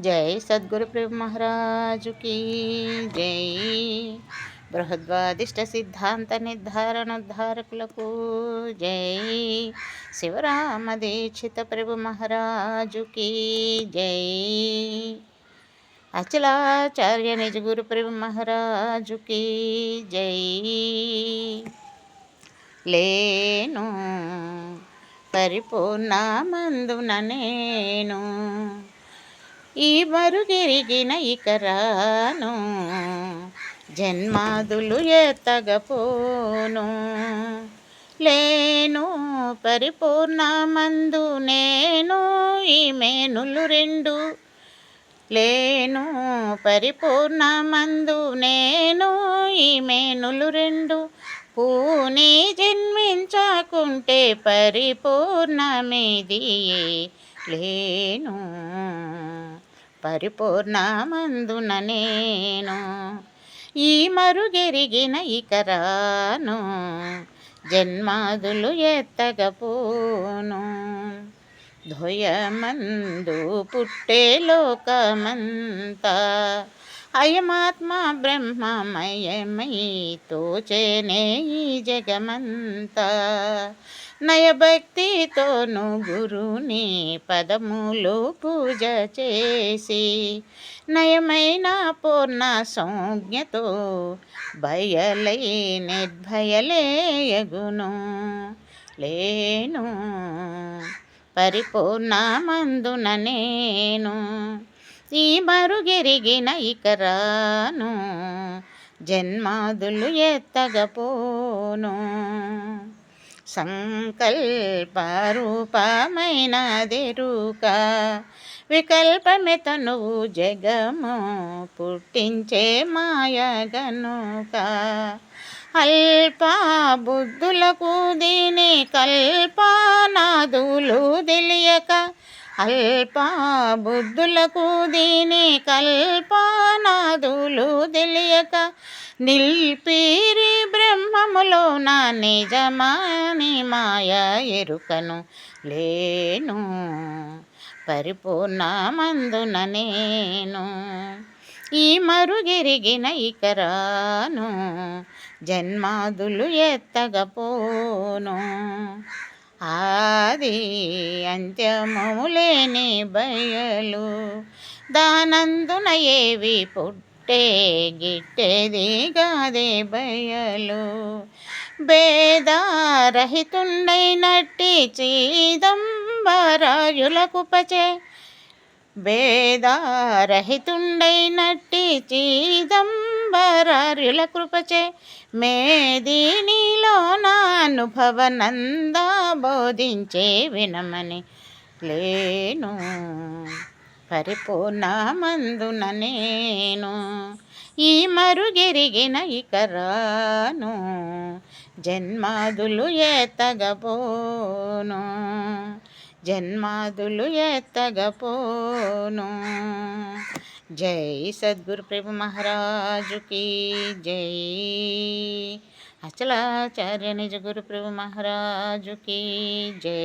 జై సద్గురు ప్రభు మహారాజుకి జై. బృహద్వాదిష్ట సిద్ధాంత నిర్ధారణోద్ధారకులకు జై. శివరామ దీక్షిత ప్రభు మహారాజుకి జై. అచలాచార్య నిజ గురు ప్రభు మహారాజుకి జై. లేను పరిపూర్ణ మందున నేను ఈ మరుగెరిగిన ఇకరాను జన్మాదులు ఎత్తగపోను లేను పరిపూర్ణమందు నేను ఈ మేనులు రెండు. లేను పరిపూర్ణమందు నేను ఈ మేనులు రెండు. పూని జన్మించకుంటే పరిపూర్ణమిది లేను. పరిపూర్ణమందున నేను ఈ మరుగెరిగిన ఇకరాను. జన్మాదులు ఎత్తగపోను. ధ్వయమందు పుట్టే లోకమంతా అయమాత్మ బ్రహ్మమయమై తోచేనే ఈ జగమంతా. నయభక్తితోను గురుని పదములు పూజ చేసి నయమైన పూర్ణ సంజ్ఞతో భయలై నిర్భయలేయగును. లేను పరిపూర్ణమందున నేను. ఈ మరుగెరిగిన ఇకరాను జన్మాదులు ఎత్తగపోను. సంకల్పరూపమైనదిరుక వికల్పమే తనువు జగము పుట్టించే మాయగనుక. అల్ప బుద్ధులకు దీని కల్పనాదులు తెలియక అల్ప బుద్ధులకు దీని కల్పనాదులు తెలియక నిల్పీరి బ్రహ్మములో నా నిజమాని మాయ ఎరుకను లేను. పరిపూర్ణమందున నేను ఈ మరుగెరిగిన ఇకరాను జన్మాదులు ఎత్తగపోను ఆది అంత్యము లేని బయలు దానందున ఏవి పుట్టే గిట్టేది గాదే బయలు. భేదారహితుండైనట్టి చీదంబరాయులకు పచే చీదం చీదంబరార్యుల కృపచే మేదీనిలో నా అనుభవనంద బోధించే వినమని లేను. పరిపూర్ణమందున నేను ఈ మరుగెరిగిన ఇకరాను జన్మాదులు ఎత్తగపోను జన్మాదులు ఎత్తగపోను జై సద్గురు ప్రభు మహారాజుకి జై అచలాచార్య నిజ గురు ప్రభు మహారాజుకి జై